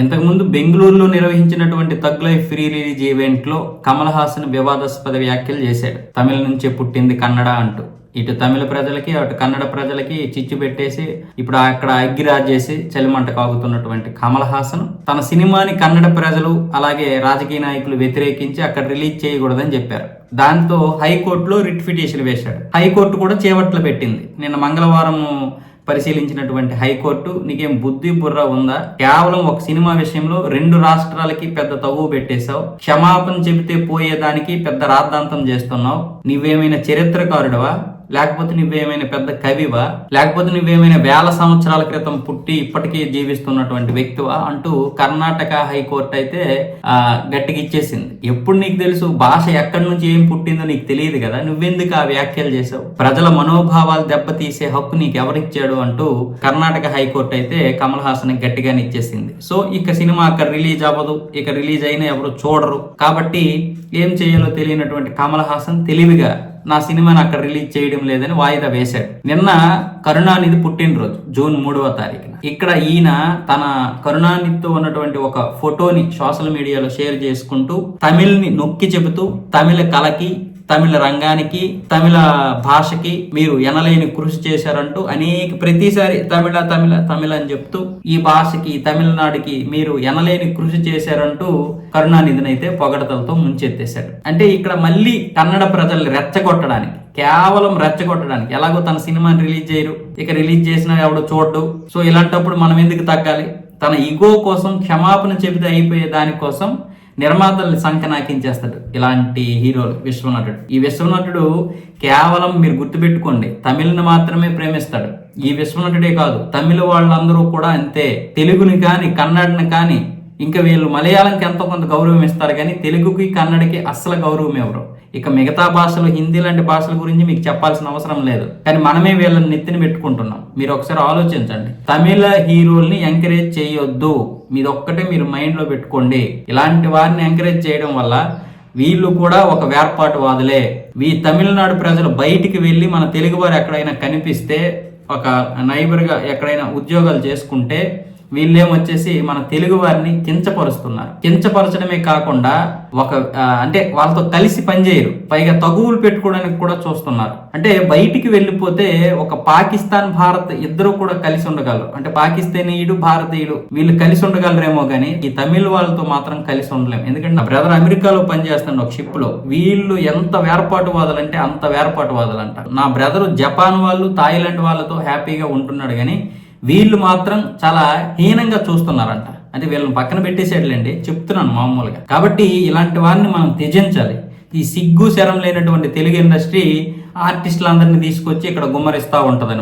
ఇంతకుముందు బెంగళూరులో నిర్వహించినటువంటి తగ్ లైఫ్ ఫ్రీ రిలీజ్ ఈవెంట్లో కమల్ హాసన్ వివాదాస్పద వ్యాఖ్యలు చేశాడు. తమిళ నుంచే పుట్టింది కన్నడ అంటూ. ఇటు తమిళ ప్రజలకి అటు కన్నడ ప్రజలకి చిచ్చు పెట్టేసి ఇప్పుడు అక్కడ అగ్గిరాజేసి చలిమంట కాగుతున్నటువంటి కమల్ హాసన్ తన సినిమాని కన్నడ ప్రజలు అలాగే రాజకీయ నాయకులు వ్యతిరేకించి అక్కడ రిలీజ్ చేయకూడదని చెప్పారు. దాంతో హైకోర్టులో రిట్ పిటిషన్ వేశాడు. హైకోర్టు కూడా చేపట్లు పెట్టింది. నిన్న మంగళవారం పరిశీలించినటువంటి హైకోర్టు నీకేం బుద్ధి బుర్ర ఉందా? కేవలం ఒక సినిమా విషయంలో రెండు రాష్ట్రాలకి పెద్ద తగువ పెట్టేశావు. క్షమాపణ చెబితే పోయేదానికి పెద్ద రాద్ధాంతం చేస్తున్నావు. నీవేమైనా చరిత్రకారుడవా? లేకపోతే నువ్వేమైనా పెద్ద కవివా? లేకపోతే నువ్వేమైనా వేల సంవత్సరాల క్రితం పుట్టి ఇప్పటికీ జీవిస్తున్నటువంటి వ్యక్తివా? అంటూ కర్ణాటక హైకోర్టు అయితే ఆ, గట్టిగా ఇచ్చేసింది. ఎప్పుడు నీకు తెలుసు? భాష ఎక్కడి నుంచి ఏం పుట్టిందో నీకు తెలియదు కదా? నువ్వెందుకు ఆ వ్యాఖ్యలు చేసావు ప్రజల మనోభావాలు దెబ్బతీసే హక్కు నీకు ఎవరిచ్చాడు? అంటూ కర్ణాటక హైకోర్టు అయితే కమల్ హాసన్ గట్టిగానే ఇచ్చేసింది. సో ఇక సినిమా అక్కడ రిలీజ్ అవ్వదు. ఇక రిలీజ్ అయినా ఎవరు చూడరు. కాబట్టి ఏం చేయాలో తెలియనటువంటి కమల్ హాసన్ తెలివిగా నా సినిమాని అక్కడ రిలీజ్ చేయడం లేదని వాయిదా వేశాడు. నిన్న కరుణానిధి పుట్టినరోజు జూన్ మూడవ తారీఖున. ఇక్కడ ఈయన తన కరుణానిధితో ఉన్నటువంటి ఒక ఫోటోని సోషల్ మీడియాలో షేర్ చేసుకుంటూ తమిళ్ని నొక్కి చెబుతూ తమిళ కళకి తమిళ రంగానికి తమిళ భాషకి మీరు ఎనలేని కృషి చేశారంటూ అనేక ప్రతిసారి తమిళ తమిళ తమిళ అని చెప్తూ ఈ భాషకి తమిళనాడుకి మీరు ఎనలేని కృషి చేశారంటూ కరుణానిధిని అయితే పొగడతలతో ముంచెత్తేశాడు. అంటే ఇక్కడ మళ్ళీ కన్నడ ప్రజల్ని రెచ్చగొట్టడానికి కేవలం రెచ్చగొట్టడానికి ఎలాగో తన సినిమాని రిలీజ్ చేయరు. ఇక రిలీజ్ చేసినా ఎవడు చూడ్డు. సో ఇలాంటప్పుడు మనం ఎందుకు తగ్గాలి? తన ఈగో కోసం క్షమాపణ చెబితే అయిపోయే దానికోసం నిర్మాతల్ని సంకనాకించేస్తాడు. ఇలాంటి హీరోలు విశ్వనటుడు ఈ విశ్వనటుడు కేవలం మీరు గుర్తుపెట్టుకోండి తమిళని మాత్రమే ప్రేమిస్తాడు. ఈ విశ్వనటుడే కాదు తమిళ వాళ్ళందరూ కూడా అంతే. తెలుగుని కానీ కన్నడని కానీ ఇంకా వీళ్ళు మలయాళంకి ఎంతో కొంత గౌరవం ఇస్తారు కానీ తెలుగుకి కన్నడకి అస్సలు గౌరవం ఇవ్వరు ఇక మిగతా భాషలు హిందీ లాంటి భాషల గురించి మీకు చెప్పాల్సిన అవసరం లేదు. కానీ మనమే వీళ్ళని నెత్తిని పెట్టుకుంటున్నాం. మీరు ఒకసారి ఆలోచించండి. తమిళ హీరోల్ని ఎంకరేజ్ చేయొద్దు. మీది ఒక్కటే మీరు మైండ్లో పెట్టుకోండి. ఇలాంటి వారిని ఎంకరేజ్ చేయడం వల్ల వీళ్ళు కూడా ఒక వేర్పాటువాదులే. వీ తమిళనాడు ప్రజలు బయటికి వెళ్ళి మన తెలుగు వారు ఎక్కడైనా కనిపిస్తే ఒక నైబర్గా ఎక్కడైనా ఉద్యోగాలు చేసుకుంటే వీళ్ళేమొచ్చేసి మన తెలుగు వారిని కించపరుస్తున్నారు. కించపరచడమే కాకుండా ఒక అంటే వాళ్ళతో కలిసి పనిచేయరు. పైగా తగువులు పెట్టుకోవడానికి కూడా చూస్తున్నారు. అంటే బయటికి వెళ్ళిపోతే ఒక పాకిస్తాన్ భారత్ ఇద్దరు కూడా కలిసి ఉండగలరు. అంటే పాకిస్తానీయుడు భారతీయుడు వీళ్ళు కలిసి ఉండగలరేమో కానీ ఈ తమిళ వాళ్ళతో మాత్రం కలిసి ఉండలేము ఎందుకంటే నా బ్రదర్ అమెరికాలో పనిచేస్తాడు ఒక షిప్లో వీళ్ళు ఎంత వేర్పాటువాదులు అంటే అంత వేర్పాటువాదులు అంటారు నా బ్రదర్ జపాన్ వాళ్ళు థాయిలాండ్ వాళ్ళతో హ్యాపీగా ఉంటున్నాడు కానీ వీళ్ళు మాత్రం చాలా హీనంగా చూస్తున్నారంట. అంటే వీళ్ళని పక్కన పెట్టేసేట్లండి చెప్తున్నాను మామూలుగా. కాబట్టి ఇలాంటి వారిని మనం త్యజించాలి. ఈ సిగ్గు శరం లేనటువంటి తెలుగు ఇండస్ట్రీ ఆర్టిస్టులందరినీ తీసుకొచ్చి ఇక్కడ గుమ్మరిస్తూ ఉంటది